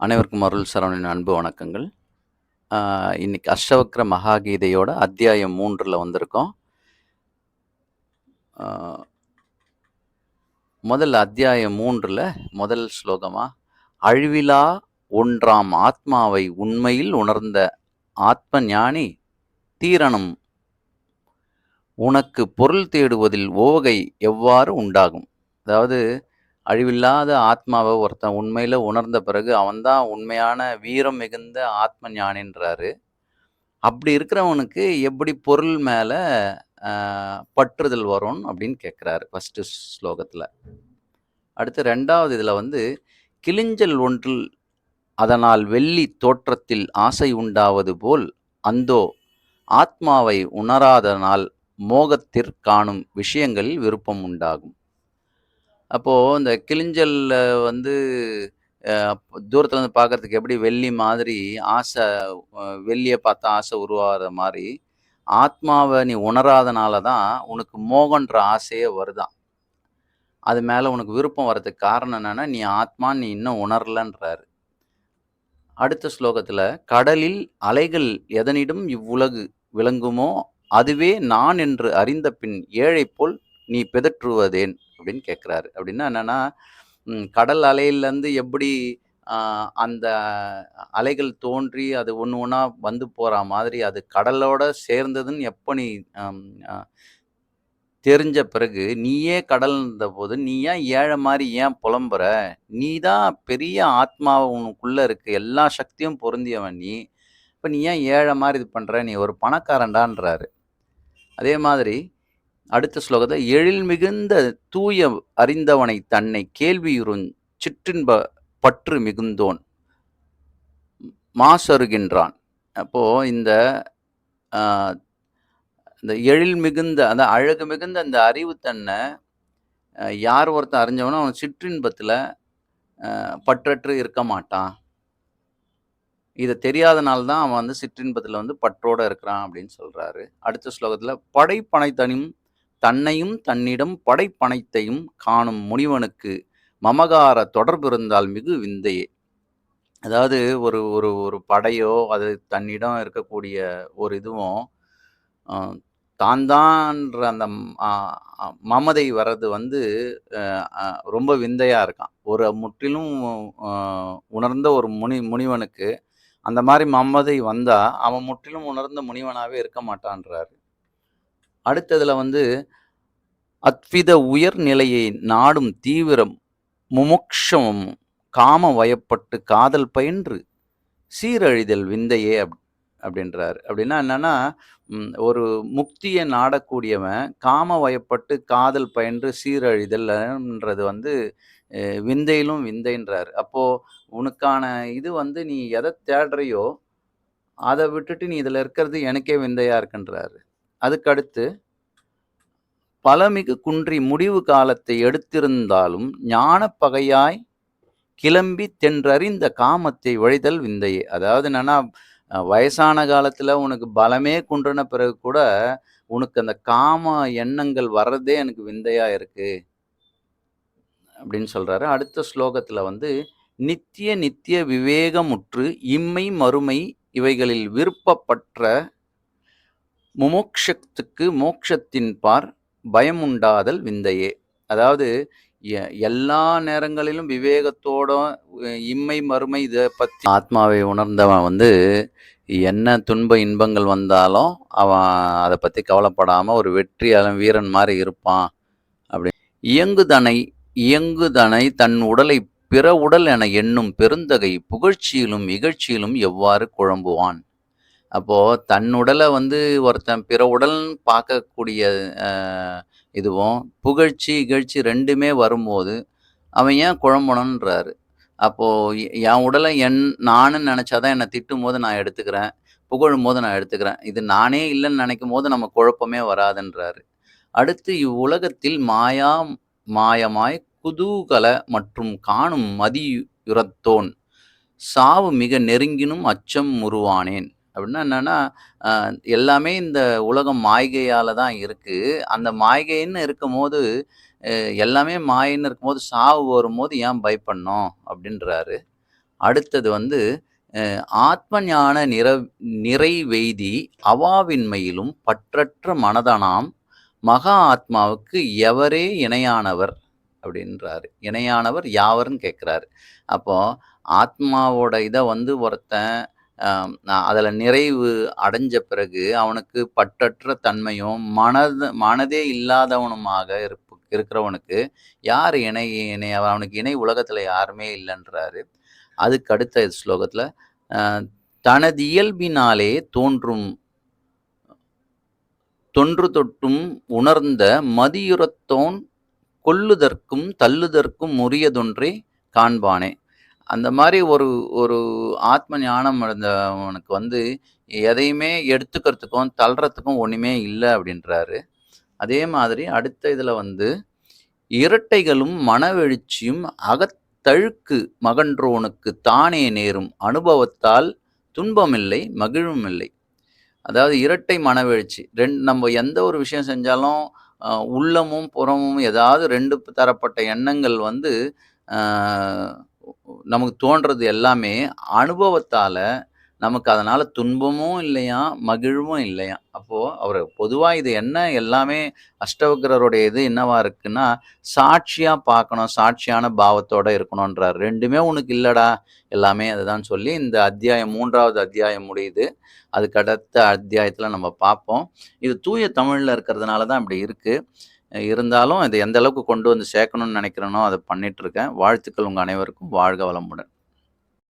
அனைவருக்கும் அருள் சரவணின் அன்பு வணக்கங்கள். இன்னைக்கு அஷ்டவக்ர மகாகீதையோட அத்தியாயம் மூன்றில் வந்திருக்கோம். முதல் அத்தியாயம் மூன்றில் முதல் ஸ்லோகமா, "அழிவிலா ஒன்றாம் ஆத்மாவை உண்மையில் உணர்ந்த ஆத்ம ஞானி தீரணம் உனக்கு பொருள் தேடுவதில் ஓகை எவ்வாறு உண்டாகும்?" அதாவது அழிவில்லாத ஆத்மாவை ஒருத்தன் உண்மையில் உணர்ந்த பிறகு அவன்தான் உண்மையான வீரம் மிகுந்த ஆத்ம ஞானின்றாரு. அப்படி இருக்கிறவனுக்கு எப்படி பொருள் மேலே பற்றுதல் வரும் அப்படின்னு கேட்குறாரு ஃபர்ஸ்ட்டு ஸ்லோகத்தில் அடுத்து ரெண்டாவது இதில் வந்து, "கிளிஞ்சல் ஒன்றில் அதனால் வெள்ளி தோற்றத்தில் ஆசை உண்டாவது போல், அந்தோ ஆத்மாவை உணராதனால் மோகத்திற் காணும் விஷயங்களில் விருப்பம் உண்டாகும்." அப்போ இந்த கிளிஞ்சல்ல வந்து தூரத்தில் தூரத்துல இருந்து பார்க்கறதுக்கு எப்படி வெள்ளி மாதிரி ஆசை வெள்ளியை வெள்ளிய பார்த்தா ஆசை உருவாகிற மாதிரி ஆத்மாவை நீ உணராதனால தான் உனக்கு மோகன்ற ஆசையே வருதாம். அது மேல உனக்கு விருப்பம் வர்றதுக்கு காரணம் என்னன்னா, நீ ஆத்மா நீ இன்னும் உணரலன்றாரு. அடுத்த ஸ்லோகத்துல, "கடலில் அலைகள் எதனிடம் இவ்வுலகு விளங்குமோ, அதுவே நான் என்று அறிந்த பின் ஏழை போல் நீ பிதற்றுவதேன்?" அப்படின்னு கேட்குறாரு அப்படின்னா என்னென்னா கடல் அலையிலேருந்து எப்படி அந்த அலைகள் தோன்றி அது ஒன்று ஒன்றா வந்து போகிற மாதிரி, அது கடலோட சேர்ந்ததுன்னு எப்போ நீ தெரிஞ்ச பிறகு, நீயே கடல் கடல்ன்றபோது, நீ ஏன் ஏழை மாதிரி ஏன் புலம்புற? நீ தான் பெரிய ஆத்மா உனக்குள்ளே இருக்குது எல்லா சக்தியும் பொருந்தியவன் நீ. இப்போ நீ ஏன் ஏழை மாதிரி இது பண்ணுற நீ ஒரு பணக்காரன்டான்றாரு. அதே மாதிரி அடுத்த ஸ்லோகத்தை "எழில் மிகுந்த தூய அறிந்தவனை தன்னை கேள்வியுறும் சிற்றின்ப பற்று மிகுந்தோன் மாசருகின்றான் அப்போ இந்த இந்த எழில் மிகுந்த அந்த அழகு மிகுந்த அந்த அறிவுத்தன்னை யார் ஒருத்தன் அறிஞ்சவனோ, அவன் சிற்றின்பத்தில் பற்றற்று இருக்க மாட்டான். இதை தெரியாதனால தான் அவன் வந்து சிற்றின்பத்தில் வந்து பற்றோடு இருக்கிறான் அப்படின்னு சொல்கிறாரு அடுத்த ஸ்லோகத்தில் "படைப்பனைத்தனும் தன்னையும் தன்னிடம் படைப்பனைத்தையும் காணும் முனிவனுக்கு மமகார தொடர்பு இருந்தால் மிகு விந்தையே." அதாவது ஒரு ஒரு ஒரு படையோ, அது தன்னிடம் இருக்கக்கூடிய ஒரு இதுவும், தான் தான்ற அந்த மமதை வர்றது வந்து ரொம்ப விந்தையாக இருக்கான் ஒரு முற்றிலும் உணர்ந்த ஒரு முனி முனிவனுக்கு அந்த மாதிரி மமதை வந்தால் அவன் முற்றிலும் உணர்ந்த முனிவனாகவே இருக்க மாட்டான்றாரு. அடுத்ததுல வந்து, "அத்வித உயர் நிலையை நாடும் தீவிரம் முமுக்ஷமும் காம வயப்பட்டு காதல் பயின்று சீரழிதல் விந்தையே" அப் அப்படின்றார் அப்படின்னா என்னன்னா, ஒரு முக்தியை நாடக்கூடியவன் காம வயப்பட்டு காதல் பயின்று சீரழிதல்ன்றது வந்து விந்தையிலும் விந்தைன்றார் அப்போ உனக்கான இது வந்து நீ எதை தேடுறியோ, அதை விட்டுட்டு நீ இதில் இருக்கிறது எனக்கே விந்தையா இருக்குன்றாரு. அதுக்கடுத்து, "பலமிகு குன்றி முடிவு காலத்தை எடுத்திருந்தாலும் ஞானப்பகையாய் பகையாய் தென்றறிந்த காமத்தை வழிதல் விந்தையே." அதாவது என்னன்னா, வயசான காலத்துல உனக்கு பலமே குன்றின பிறகு கூட, உனக்கு அந்த காம எண்ணங்கள் வர்றதே எனக்கு விந்தையா இருக்கு. அப்படின்னு சொல்றாரு. அடுத்த ஸ்லோகத்துல வந்து, "நித்திய நித்திய விவேகமுற்று இம்மை மறுமை இவைகளில் விருப்பப்பற்ற முமோஷத்துக்கு மோக்ஷத்தின் பார் பயமுண்டாதல் விந்தையே." அதாவது எ எல்லா நேரங்களிலும் விவேகத்தோட இம்மை, மறுமை இதை பற்றி ஆத்மாவை உணர்ந்தவன் வந்து, என்ன துன்ப இன்பங்கள் வந்தாலும், அவன் அதை பற்றி கவலைப்படாமல் ஒரு வெற்றியாளன், வீரன் மாதிரி இருப்பான். அப்படி "இயங்குதனை இயங்குதனை தன் உடலைப் பிற உடல் என எண்ணும் பெருந்தகை புகழ்ச்சியிலும் இகழ்ச்சியிலும் எவ்வாறு குழம்புவான்?" அப்போது தன் உடலை வந்து ஒருத்தன் பிற உடல்னு பார்க்கக்கூடிய இதுவும், புகழ்ச்சி, இகழ்ச்சி ரெண்டுமே வரும்போது, அவன் ஏன் குழம்பணுன்றாரு. அப்போது என் உடலை என் நானுன்னு நினச்சாதான் என்னை திட்டும் திட்டும்போது நான் எடுத்துக்கிறேன். புகழும் போது நான் எடுத்துக்கிறேன். இது நானே இல்லைன்னு நினைக்கும் போது நம்ம குழப்பமே வராதுன்றாரு. அடுத்து, "இவ்வுலகத்தில் மாயா மாயமாய் குதூகல மற்றும் காணும் மதியுரத்தோன் சாவு மிக நெருங்கினும் அச்சம் உருவானேன் அப்படின்னா என்னன்னா, எல்லாமே இந்த உலகம் மாய்கையால தான் இருக்கு. அந்த மாய்கைன்னு இருக்கும்போது, அ எல்லாமே மாயைன்னு இருக்கும்போது, சாவு வரும்போது ஏன் பயப்படணும்? அப்படின்றாரு. அடுத்தது வந்து அ ஆத்ம ஞான நிற நிறைவெய்தி அவாவின்மையிலும் பற்றற்ற மனதனாம் மகா ஆத்மாவுக்கு எவரே இணையானவர் அப்படின்றாரு. இணையானவர் யாவர்ன்னு கேட்குறாரு. அப்போ ஆத்மாவோட இத வந்து ஒருத்தன் அதில் நிறைவு அடைஞ்ச பிறகு அவனுக்கு பற்றற்ற தன்மையும், மனது மனதே இல்லாதவனுமாக இருப் இருக்கிறவனுக்கு யார் இணை இணை அவனுக்கு இணை உலகத்தில் யாருமே இல்லைன்றாரு அதுக்கு அடுத்த ஸ்லோகத்தில் தனது இயல்பினாலே தோன்றும் தொன்று தொட்டும் உணர்ந்த மதியுரத்தோன் கொல்லுதற்கும் தள்ளுதற்கும் உரியதொன்றே காண்பானே. அந்த மாதிரி ஒரு ஒரு ஆத்ம ஞானம் அடைந்தவனுக்கு வந்து எதையுமே எடுத்துக்கிறதுக்கும், தள்ளுறதுக்கும் ஒன்றுமே இல்லை அப்படின்றாரு. அதே மாதிரி அடுத்த இதில் வந்து இரட்டைகளும் மனவெழுச்சியும் அகத்தழுக்கு மகன்றோனுக்கு தானே நேரும் அனுபவத்தால் துன்பமில்லை, மகிழ்வுமில்லை. அதாவது இரட்டை மனவெழுச்சி. ரெண் நம்ம எந்த ஒரு விஷயம் செஞ்சாலும் உள்ளமும், புறமும் ஏதாவது ரெண்டு தரப்பட்ட எண்ணங்கள் வந்து நமக்கு தோன்றது எல்லாமே அனுபவத்தால் நமக்கு அதனால் துன்பமும் இல்லையா மகிழ்வும் இல்லையாம். அப்போது அவர் பொதுவாக இது என்ன எல்லாமே அஷ்டவக்கரருடைய இது என்னவா இருக்குன்னா, சாட்சியாக பார்க்கணும், சாட்சியான பாவத்தோடு இருக்கணுன்றார் ரெண்டுமே உனக்கு இல்லைடா எல்லாமே அதுதான் சொல்லி இந்த அத்தியாயம் மூன்றாவது அத்தியாயம் முடியுது. அதுக்கடுத்த அத்தியாயத்தில் நம்ம பார்ப்போம். இது தூய தமிழில் இருக்கிறதுனால தான் இப்படி இருக்குது இருந்தாலும் இத எந்த அளவுக்கு கொண்டு வந்து சேர்க்கணும்னு நினைக்கிறேனோ, அதை பண்ணிகிட்ருக்கேன் வாழ்த்துக்கள் உங்கள் அனைவருக்கும். வாழ்க வளமுடன்.